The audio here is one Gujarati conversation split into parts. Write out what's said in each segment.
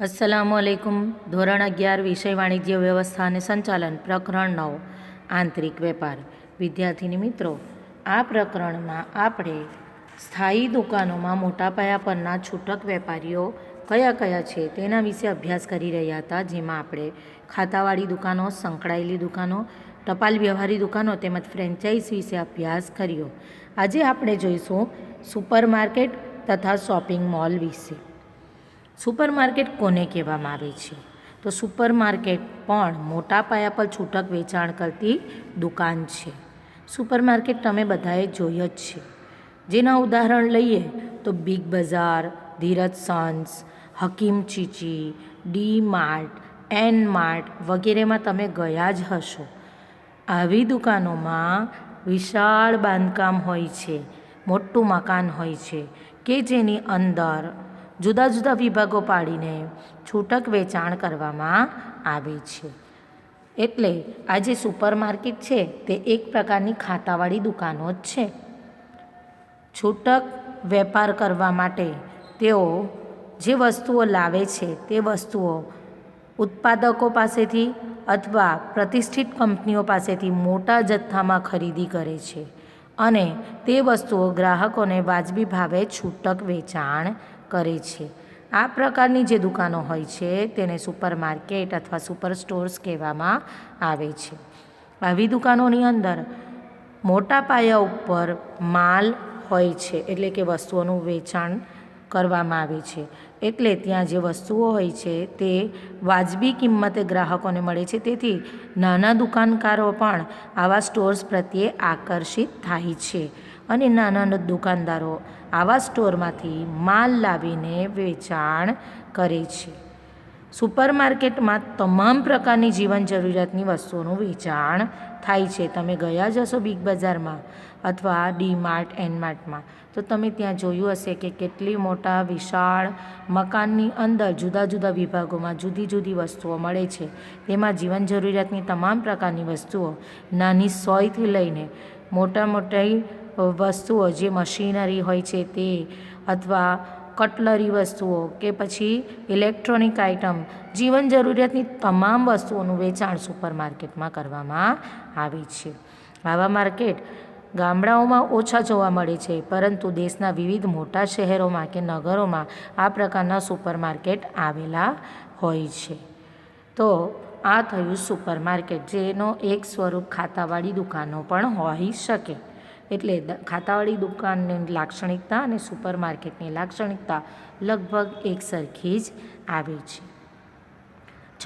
અસલામ વાલેકુમ ધોરણ અગિયાર, વિષય વાણિજ્ય વ્યવસ્થા અને સંચાલન, પ્રકરણ નવ, આંતરિક વેપાર. વિદ્યાર્થીની મિત્રો, આ પ્રકરણમાં આપણે સ્થાયી દુકાનોમાં મોટા પાયા પરના છૂટક વેપારીઓ કયા કયા છે તેના વિશે અભ્યાસ કરી રહ્યા હતા, જેમાં આપણે ખાતાવાળી દુકાનો, સંકળાયેલી દુકાનો, ટપાલ વ્યવહારી દુકાનો તેમજ ફ્રેન્ચાઇઝ વિશે અભ્યાસ કર્યો. આજે આપણે જોઈશું સુપરમાર્કેટ તથા શોપિંગ મોલ વિશે. સુપરમાર્કેટ કોને કહેવામાં આવે છે? તો સુપરમાર્કેટ પણ મોટા પાયા પર છૂટક વેચાણ કરતી દુકાન છે. સુપરમાર્કેટ તમે બધાએ જોઈ જ છે. જેના ઉદાહરણ લઈએ તો big bazaar Dhiraj sons Hakim ચીચી D Mart N Mart વગેરેમાં તમે ગયા જ હશો. આવી દુકાનોમાં વિશાળ બાંધકામ હોય છે, મોટું મકાન હોય છે કે જેની અંદર જુદા જુદા વિભાગો પાડીને છૂટક વેચાણ કરવામાં આવે છે. એટલે આ જે સુપરમાર્કેટ છે તે એક પ્રકારની ખાતાવાળી દુકાનો જ છે. છૂટક વેપાર કરવા માટે તેઓ જે વસ્તુઓ લાવે છે તે વસ્તુઓ ઉત્પાદકો પાસેથી અથવા પ્રતિષ્ઠિત કંપનીઓ પાસેથી મોટા જથ્થામાં ખરીદી કરે છે અને તે વસ્તુઓ ગ્રાહકોને વાજબી ભાવે છૂટક વેચાણ કરે છે. આ પ્રકારની જે દુકાનો હોય છે તેને સુપર માર્કેટ અથવા સુપર સ્ટોર્સ કહેવામાં આવે છે. આવી દુકાનોની અંદર મોટા પાયા ઉપર માલ હોય છે, એટલે કે વસ્તુઓનું વેચાણ કરવામાં આવે છે. એટલે ત્યાં જે વસ્તુઓ હોય છે તે વાજબી કિંમતે ગ્રાહકોને મળે છે. તેથી નાના દુકાનકારો પણ આવા સ્ટોર્સ પ્રત્યે આકર્ષિત થાય છે. અને નાના દુકાનદારો આવા સ્ટોરમાંથી માલ લાવીને વેચાણ કરે છે. સુપરમાર્કેટમાં તમામ પ્રકારની જીવન જરૂરિયાતની વસ્તુઓનું વેચાણ થાય છે. તમે ગયા જ હશો બિગ બજારમાં અથવા ડી માર્ટ એન માર્ટમાં તો તમે ત્યાં જોયું હશે કે કેટલી મોટા વિશાળ મકાનની અંદર જુદા જુદા વિભાગોમાં જુદી જુદી વસ્તુઓ મળે છે. તેમાં જીવન જરૂરિયાતની તમામ પ્રકારની વસ્તુઓ નાની સોયથી લઈને મોટા મોટી વસ્તુઓ જે મશીનરી હોય છે તે અથવા કટલરી વસ્તુઓ કે પછી ઇલેક્ટ્રોનિક આઇટમ, જીવન જરૂરિયાતની તમામ વસ્તુઓનું વેચાણ સુપરમાર્કેટમાં કરવામાં આવે છે. આવા માર્કેટ ગામડાઓમાં ઓછા જોવા મળે છે, પરંતુ દેશના વિવિધ મોટા શહેરોમાં કે નગરોમાં આ પ્રકારના સુપરમાર્કેટ આવેલા હોય છે. તો આ થયું સુપરમાર્કેટ, જેનો એક સ્વરૂપ ખાતાવાળી દુકાનો પણ હોઈ શકે. એટલે ખાતાવાળી દુકાનની લાક્ષણિકતા અને સુપરમાર્કેટની લાક્ષણિકતા લગભગ એક સરખી જ આવે છે.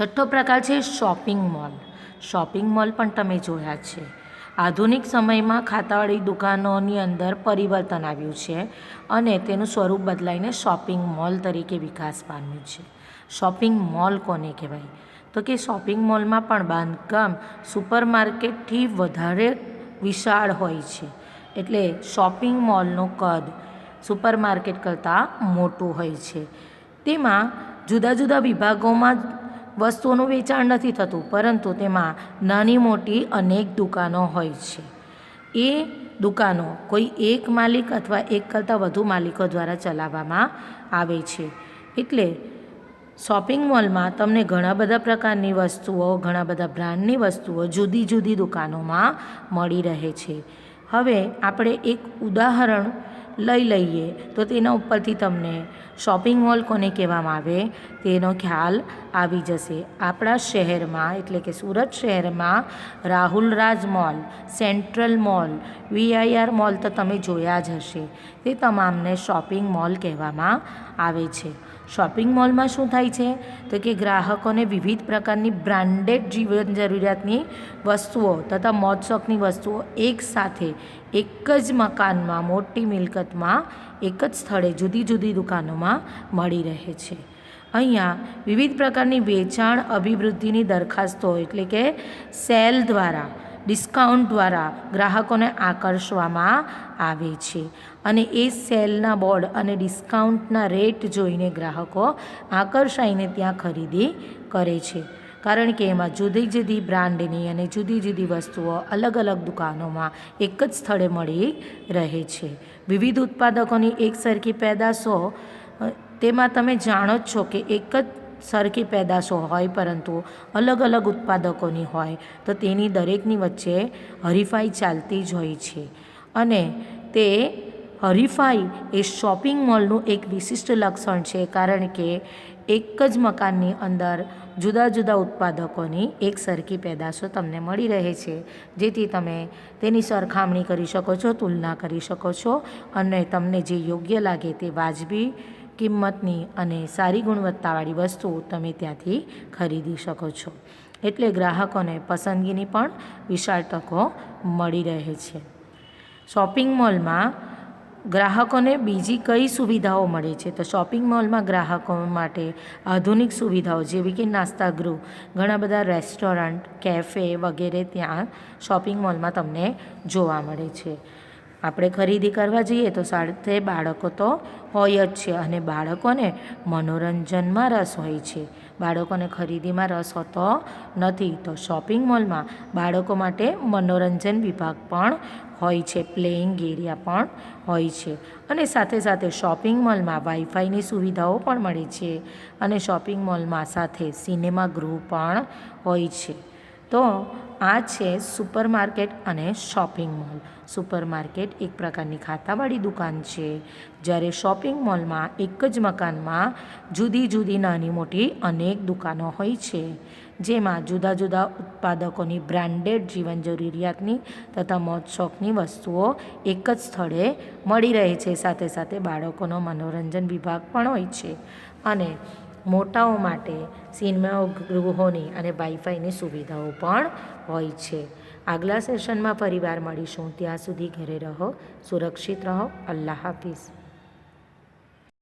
છઠ્ઠો પ્રકાર છે શોપિંગ મોલ. શોપિંગ મોલ પણ તમે જોયા છે. આધુનિક સમયમાં ખાતાવાળી દુકાનોની અંદર પરિવર્તન આવ્યું છે અને તેનું સ્વરૂપ બદલાઈને શોપિંગ મોલ તરીકે વિકાસ પામ્યું છે. શોપિંગ મોલ કોને કહેવાય? તો કે શોપિંગ મોલમાં પણ બાંધકામ સુપરમાર્કેટથી વધારે વિશાળ હોય છે. એટલે શોપિંગ મોલનું કદ સુપરમાર્કેટ કરતાં મોટું હોય છે. તેમાં જુદા જુદા વિભાગોમાં વસ્તુઓનું વેચાણ નથી થતું, પરંતુ તેમાં નાની મોટી અનેક દુકાનો હોય છે. એ દુકાનો કોઈ એક માલિક અથવા એક કરતાં વધુ માલિકો દ્વારા ચલાવવામાં આવે છે. એટલે શોપિંગ મોલમાં તમને ઘણા બધા પ્રકારની વસ્તુઓ, ઘણા બધા બ્રાન્ડની વસ્તુઓ જુદી જુદી દુકાનોમાં મળી રહે છે. હવે આપણે એક ઉદાહરણ લઈ લઈએ. તો તેના ઉપરથી તમને શોપિંગ મોલ કોને કહેવામાં આવે તેનો ખ્યાલ આવી જશે. આપણા શહેરમાં, એટલે કે સુરત શહેરમાં, Rahul Raj mall, central mall VIR mall તો તમે જોયા જ હશે. તે તમામને શોપિંગ મોલ કહેવામાં આવે છે. શોપિંગ મોલમાં શું થાય છે? તો કે ગ્રાહકોને વિવિધ પ્રકારની બ્રાન્ડેડ જીવન જરૂરિયાતની વસ્તુઓ તથા મોજ શોખની વસ્તુઓ એકસાથે એક જ મકાનમાં, મોટી મિલકતમાં, એક જ સ્થળે જુદી જુદી દુકાનોમાં મળી રહે છે. અહીંયા વિવિધ પ્રકારની વેચાણ અભિવૃદ્ધિની દરખાસ્તો એટલે કે સેલ દ્વારા ડિસ્કાઉન્ટ દ્વારા ગ્રાહકોને આકર્ષવામાં આવે છે. અને એ સેલના બોર્ડ અને ડિસ્કાઉન્ટના રેટ જોઈને ગ્રાહકો આકર્ષાઈને ત્યાં ખરીદી કરે છે. કારણ કે એમાં જુદી જુદી બ્રાન્ડની અને જુદી જુદી વસ્તુઓ અલગ અલગ દુકાનોમાં એક જ સ્થળે મળી રહે છે. વિવિધ ઉત્પાદકોની એક સરખી પેદાશો તેમાં તમે જાણો જ છો કે એક જ સરખી પેદાશો હોય, પરંતુ અલગ અલગ ઉત્પાદકોની હોય, તો તેની દરેકની વચ્ચે હરીફાઈ ચાલતી જ હોય છે. અને તે હરીફાઈ એ શોપિંગ મોલનું એક વિશિષ્ટ લક્ષણ છે, કારણ કે એક જ મકાનની અંદર જુદા જુદા ઉત્પાદકોની એક સરખી પેદાશો તમને મળી રહે છે. જેથી તમે તેની સરખામણી કરી શકો છો, તુલના કરી શકો છો અને તમને જે યોગ્ય લાગે તે વાજબી કિંમતની અને સારી ગુણવત્તાવાળી વસ્તુઓ તમે ત્યાંથી ખરીદી શકો છો. એટલે ગ્રાહકોને પસંદગીની પણ વિશાળ તકો મળી રહે છે. શોપિંગ મોલમાં ગ્રાહકોને બીજી કઈ સુવિધાઓ મળે છે? તો શોપિંગ મોલમાં ગ્રાહકો માટે આધુનિક સુવિધાઓ જેવી કે નાસ્તા ગૃહ, ઘણા બધા રેસ્ટોરન્ટ, કેફે વગેરે ત્યાં શોપિંગ મોલમાં તમને જોવા મળે છે. આપણે ખરીદી કરવા જઈએ તો સાથે બાળકો તો હોય જ છે અને બાળકોને મનોરંજનમાં રસ હોય છે. બાળકોને ખરીદીમાં રસ હોતો નથી તો શોપિંગ મોલમાં બાળકો માટે મનોરંજન વિભાગ પણ હોય છે, પ્લેઇંગ એરિયા પણ હોય છે. અને સાથે સાથે શોપિંગ મોલમાં વાઈફાઈની સુવિધાઓ પણ મળે છે અને શોપિંગ મોલમાં સાથે સિનેમા ગૃહ પણ હોય છે. તો આ છે સુપર માર્કેટ અને શોપિંગ મોલ. સુપર માર્કેટ એક પ્રકારની ખાતાવાળી દુકાન છે, જ્યારે શોપિંગ મોલમાં એક જ મકાનમાં જુદી જુદી નાની મોટી અનેક દુકાનો હોય છે, જેમાં જુદા જુદા ઉત્પાદકોની બ્રાન્ડેડ જીવન જરૂરિયાતની તથા મોજ શોખની વસ્તુઓ એક જ સ્થળે મળી રહે છે. સાથે સાથે બાળકોનો મનોરંજન વિભાગ પણ હોય છે. અને મોટાઓ માટે સિનેમા ગૃહોની અને વાઈફાઈની સુવિધાઓ પણ હોય છે. આગલા સેશનમાં ફરીવાર મળીશું. ત્યાં સુધી ઘરે રહો, સુરક્ષિત રહો. અલ્લાહ હાફિઝ.